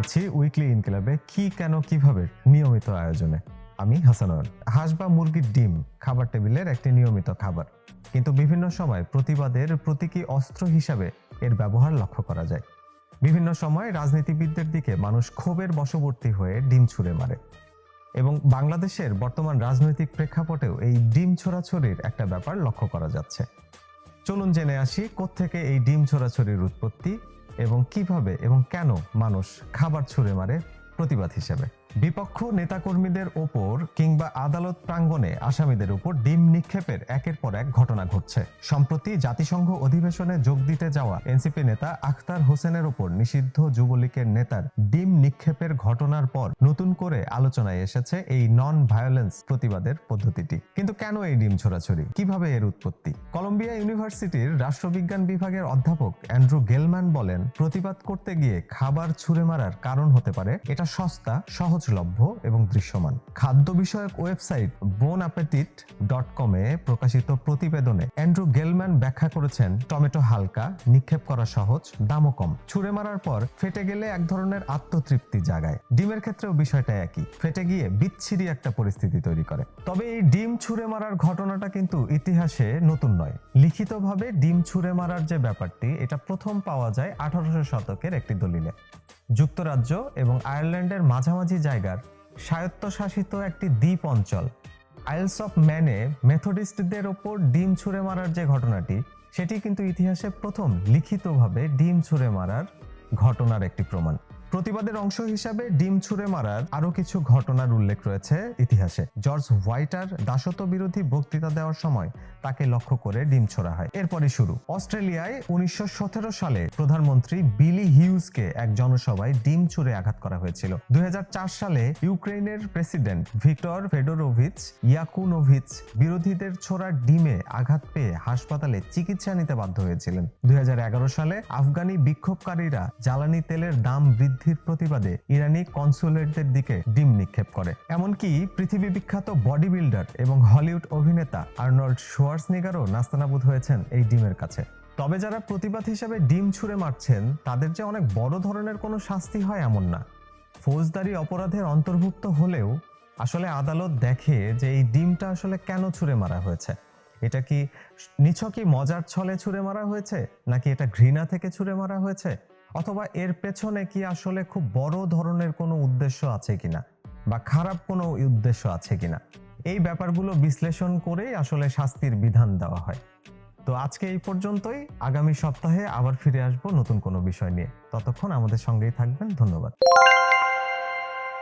আছি উইকলি ইনকিলাবে কি, কেন, কীভাবে নিয়মিত আয়োজনে। আমি হাসানয়ন হাঁস বা মুরগির ডিম খাবার টেবিলের একটি নিয়মিত খাবার। কিন্তু বিভিন্ন সময় প্রতিবাদের প্রতীকী অস্ত্র হিসাবে এর ব্যবহার লক্ষ্য করা যায়। বিভিন্ন সময় রাজনীতিবিদদের দিকে মানুষ ক্ষোভের বশবর্তী হয়ে ডিম ছুঁড়ে মারে। এবং বাংলাদেশের বর্তমান রাজনৈতিক প্রেক্ষাপটেও এই ডিম ছোড়াছড়ির একটা ব্যাপার লক্ষ্য করা যাচ্ছে। চলুন জেনে আসি কোত্থেকে এই ডিম ছোড়াছড়ির উৎপত্তি এবং কীভাবে এবং কেন মানুষ খাবার ছুঁড়ে মারে প্রতিবাদ হিসেবে। বিপক্ষ নেতাকর্মীদের ওপর কিংবা আদালত প্রাঙ্গণে আসামিদের উপর ডিম নিক্ষেপের একের পর এক ঘটনা ঘটছে। সম্প্রতি জাতিসংঘ অধিবেশনে যোগ দিতে যাওয়া এনসিপি নেতা আখতার হোসেনের ওপর নিষিদ্ধ যুবলীগের নেতার ডিম নিক্ষেপের ঘটনার পর নতুন করে আলোচনায় এসেছে এই নন ভায়োলেন্স প্রতিবাদের পদ্ধতিটি। কিন্তু কেন এই ডিম ছোড়াছড়ি? কীভাবে এর উৎপত্তি? কলম্বিয়া ইউনিভার্সিটির রাষ্ট্রবিজ্ঞান বিভাগের অধ্যাপক অ্যান্ড্রু গেলম্যান বলেন, প্রতিবাদ করতে গিয়ে খাবার ছুঁড়ে মারার কারণ হতে পারে এটা সস্তা সহজলভ্য এবং দৃশ্যমান। খাদ্য বিষয়ক ওয়েবসাইট বোন অ্যাপেটিট ডট কমে প্রকাশিত প্রতিবেদনে অ্যান্ড্রু গেলম্যান ব্যাখ্যা করেছেন, টমেটো হালকা, নিক্ষেপ করা সহজ, দামও কম। ছুঁড়ে মারার পর ফেটে গেলে এক ধরনের আত্মতৃপ্তি জাগায়। ডিমের ক্ষেত্রেও বিষয়টা একই, ফেটে গিয়ে বিচ্ছিরি একটা পরিস্থিতি তৈরি করে। তবে এই ডিম ছুঁড়ে মারার ঘটনাটা কিন্তু ইতিহাসে নতুন নয়। লিখিতভাবে ডিম ছুঁড়ে মারার যে ব্যাপারটি, এটা প্রথম পাওয়া যায় আঠারোশো শতকের একটি দলিলে। যুক্তরাজ্য এবং আয়ারল্যান্ডের মাঝামাঝি জায়গার স্বায়ত্তশাসিত একটি দ্বীপ অঞ্চল। আইলস অফ ম্যানে মেথডিস্টদের ওপর ডিম ছুঁড়ে মারার যে ঘটনাটি, সেটি কিন্তু ইতিহাসে প্রথম লিখিতভাবে ডিম ছুঁড়ে মারার ঘটনার একটি প্রমাণ। প্রতিবাদের অংশ হিসাবে ডিম ছুঁড়ে মারার আরও কিছু ঘটনার উল্লেখ রয়েছে ইতিহাসে। জর্জ হোয়াইটার দাসত্ব বিরোধী বক্তৃতা দেওয়ার সময় তাকে লক্ষ্য করে ডিম ছোড়া হয়। এরপরই শুরু। অস্ট্রেলিয়ায় উনিশশো সালে প্রধানমন্ত্রী বিলি হিউজকে এক জনসভায় ডিম ছুঁড়ে আঘাত করা হয়েছিল। দুই সালে ইউক্রেনের প্রেসিডেন্ট ভিক্টর ফেডোরোভিচ ইয়াকুনোভিচ বিরোধীদের ছোড়া ডিমে আঘাত পেয়ে হাসপাতালে চিকিৎসা নিতে বাধ্য হয়েছিলেন। দুই হাজার এগারো সালে আফগানি বিক্ষোভকারীরা জ্বালানি তেলের দাম বৃদ্ধির প্রতিবাদে ইরানি কনসুলেটদের দিকে ডিম নিক্ষেপ করে। এমনকি পৃথিবী বিখ্যাত বডি বিল্ডার এবং হলিউড অভিনেতা আর্নল্ড শোয়ার্সনিগারও নাস্তানাবুদ হয়েছেন এই ডিমের কাছে। তবে যারা প্রতিবাদ হিসেবে ডিম ছুঁড়ে মারছেন, তাদের যে অনেক বড় ধরনের কোনো শাস্তি হয় এমন না। ফৌজদারি অপরাধের অন্তর্ভুক্ত হলেও আসলে আদালত দেখে যে এই ডিমটা আসলে কেন ছুঁড়ে মারা হয়েছে। এটা কি নিছকই মজার ছলে ছুঁড়ে মারা হয়েছে, নাকি এটা ঘৃণা থেকে ছুঁড়ে মারা হয়েছে? অথবা এর পেছনে কি আসলে খুব বড় ধরনের কোনো উদ্দেশ্য আছে কিনা? বা খারাপ কোনো উদ্দেশ্য আছে কিনা? এই ব্যাপারগুলো বিশ্লেষণ করেই আসলে শাস্তির বিধান দেওয়া হয়। তো আজকে এই পর্যন্তই। আগামী সপ্তাহে আবার ফিরে আসব নতুন কোনো বিষয় নিয়ে। ততক্ষণ আমাদের সঙ্গেই থাকবেন। ধন্যবাদ।